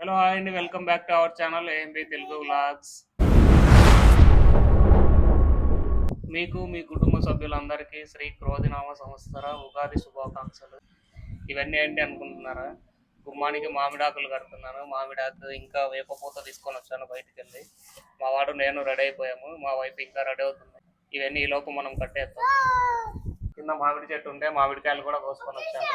Hello hi అండి welcome back to our channel AMB Telugu vlogs మీకు మీ కుటుంబ సభ్యులందరికీ శ్రీ క్రోధినామ సంవత్సర ఉగాది శుభాకాంక్షలు. ఇవన్నీ ఏంటి అనుకుంటున్నారా? గుమ్మానికి మామిడాకులు కడుతున్నాను. మామిడాకు ఇంకా వేపపూత తీసుకొని వచ్చాను బయటికి వెళ్ళి మా వాడు నేను రెడీ అయిపోయాము. మా వైఫ్ ఇంకా రెడీ అవుతుంది. ఇవన్నీ ఈ లోపు మనం కట్టేస్తాం కింద మామిడి చెట్టు ఉంటే మామిడికాయలు కూడా కోసుకొని వచ్చాను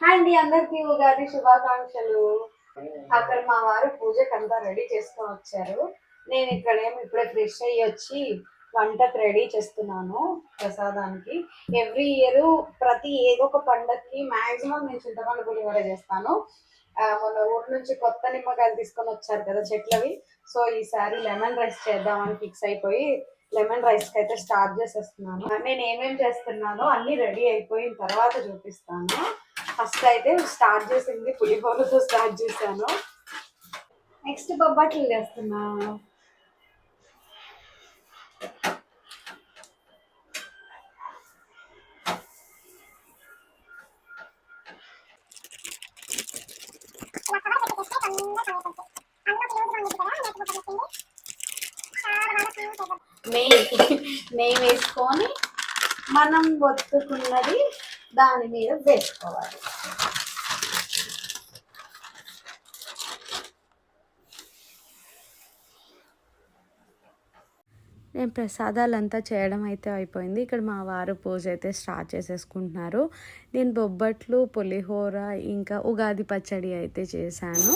హాయ్ అండి అందరికీ ఉగాది శుభాకాంక్షలు. అక్కడ మా వారు పూజకి అంతా రెడీ చేసుకొని వచ్చారు. నేను ఇక్కడ ఏమి ఇప్పుడే ఫ్రెష్ అయ్యి వచ్చి వంటకు రెడీ చేస్తున్నాను ప్రసాదానికి. ఎవ్రీ ఇయర్ ప్రతి ఏదో ఒక పండగకి మాక్సిమం నేను చింతపండు పులిహోర చేస్తాను. మన మొన్న ఊరు నుంచి కొత్త నిమ్మకాయలు తీసుకొని వచ్చారు కదా చెట్లవి. సో ఈసారి లెమన్ రైస్ చేద్దామని ఫిక్స్ అయిపోయి లెమన్ రైస్కి అయితే స్టార్ట్ చేసేస్తున్నాను. నేను ఏమేమి చేస్తున్నానో అన్ని రెడీ అయిపోయిన తర్వాత చూపిస్తాను. ఫస్ట్ అయితే స్టార్ట్ చేసింది పులిహోరతో స్టార్ట్ చేశాను. నెక్స్ట్ బొబ్బట్లు చేస్తున్నా నెయ్యి నెయ్యి వేసుకొని మనం ఒత్తుకున్నది దాని మీద వేసుకోవాలి. నేను ప్రసాదాలంతా చేయడం అయితే అయిపోయింది. ఇక్కడ మా వారు పూజ అయితే స్టార్ట్ చేసేసుకుంటున్నారు. నేను బొబ్బట్లు పులిహోర ఇంకా ఉగాది పచ్చడి అయితే చేశాను.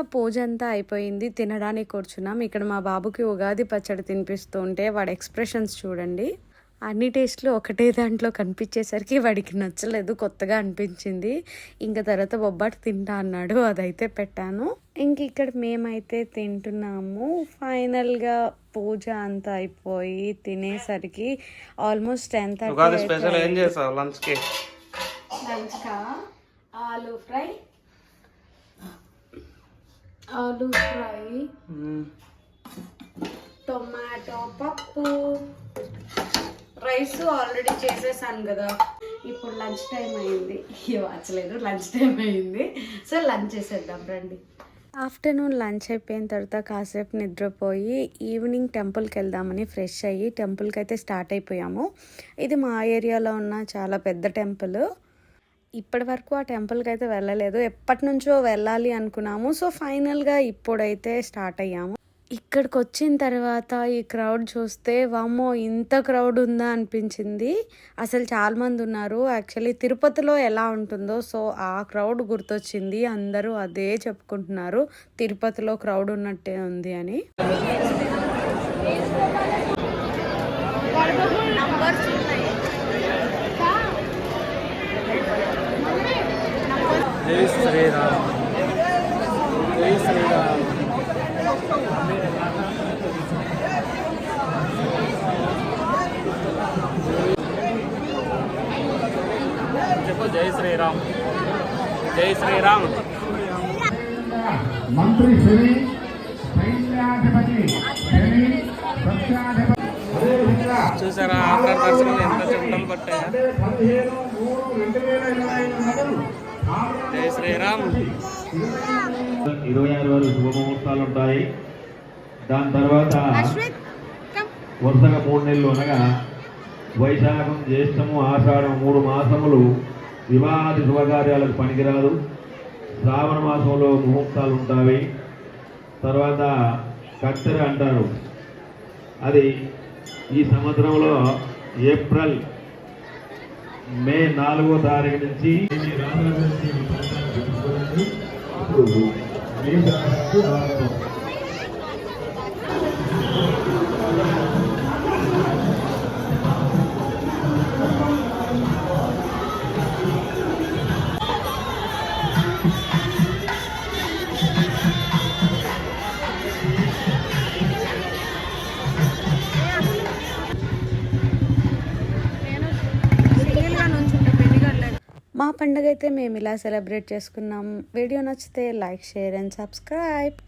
పూజ అంతా అయిపోయింది. తినడానికి కూర్చున్నాం. ఇక్కడ మా బాబుకి ఉగాది పచ్చడి తినిపిస్తూ ఉంటే వాడి ఎక్స్ప్రెషన్స్ చూడండి. అన్ని టేస్ట్లు ఒకటే దాంట్లో కనిపించేసరికి వాడికి నచ్చలేదు కొత్తగా అనిపించింది. ఇంకా తర్వాత బొబ్బట్ తింటా అన్నాడు అదైతే పెట్టాను. ఇంక ఇక్కడ మేమైతే తింటున్నాము. ఫైనల్గా పూజ అంతా అయిపోయి తినేసరికి almost ten lunch లంచ్కా? Aloo fry aloo fry tomato పప్పు. రైస్ ఆల్రెడీ చేసేసాను కదా. ఇప్పుడు లంచ్ టైం అయింది. వచ్చలేదు లంచ్ టైం అయింది. సో లంచ్ చేసేద్దాం రండి. ఆఫ్టర్నూన్ లంచ్ అయిపోయిన తర్వాత కాసేపు నిద్రపోయి ఈవినింగ్ టెంపుల్కి వెళ్దామని ఫ్రెష్ అయ్యి టెంపుల్కి అయితే స్టార్ట్ అయిపోయాము. ఇది మా ఏరియాలో ఉన్న చాలా పెద్ద టెంపుల్ ఇప్పటి వరకు ఆ టెంపుల్కి అయితే వెళ్ళలేదు. ఎప్పటి నుంచో వెళ్ళాలి అనుకున్నాము. సో ఫైనల్గా ఇప్పుడైతే స్టార్ట్ అయ్యాము. ఇక్కడికి వచ్చిన తర్వాత ఈ క్రౌడ్ చూస్తే వామ్మో ఇంత క్రౌడ్ ఉందా అనిపించింది. అసలు చాలామంది ఉన్నారు. యాక్చువల్లీ తిరుపతిలో ఎలా ఉంటుందో సో ఆ క్రౌడ్ గుర్తొచ్చింది. అందరూ అదే చెప్పుకుంటున్నారు. తిరుపతిలో క్రౌడ్ ఉన్నట్టే ఉంది అని. జై శ్రీరామ్ జై శ్రీరామ్ చెప్పు జై శ్రీరామ్. జై శ్రీరామ్. మంత్రి శ్రీ సైన్యాధిపతి శ్రీ సత్యాధిపతి. అదేవిధంగా చూసారా ఆఫ్టర్ దర్శనం ఎంత చెమటలు పట్టాయా జై శ్రీరామ్. ఇరవై ఆరు వరకు శుభముహూర్తాలు ఉంటాయి. దాని తర్వాత వరుసగా మూడు నెలలు అనగా వైశాఖం జ్యేష్టము ఆషాఢం మూడు మాసములు వివాహాది శుభకార్యాలకు పనికిరాదు. శ్రావణ మాసంలో ముహూర్తాలు ఉంటాయి. తర్వాత కత్తెర అంటారు. అది ఈ సంవత్సరంలో ఏప్రిల్ మే నాలుగో తారీఖు నుంచి పండుగ అయితే మేము ఇలా సెలబ్రేట్ చేసుకున్నాం. వీడియో నచ్చితే లైక్ షేర్ అండ్ సబ్స్క్రైబ్.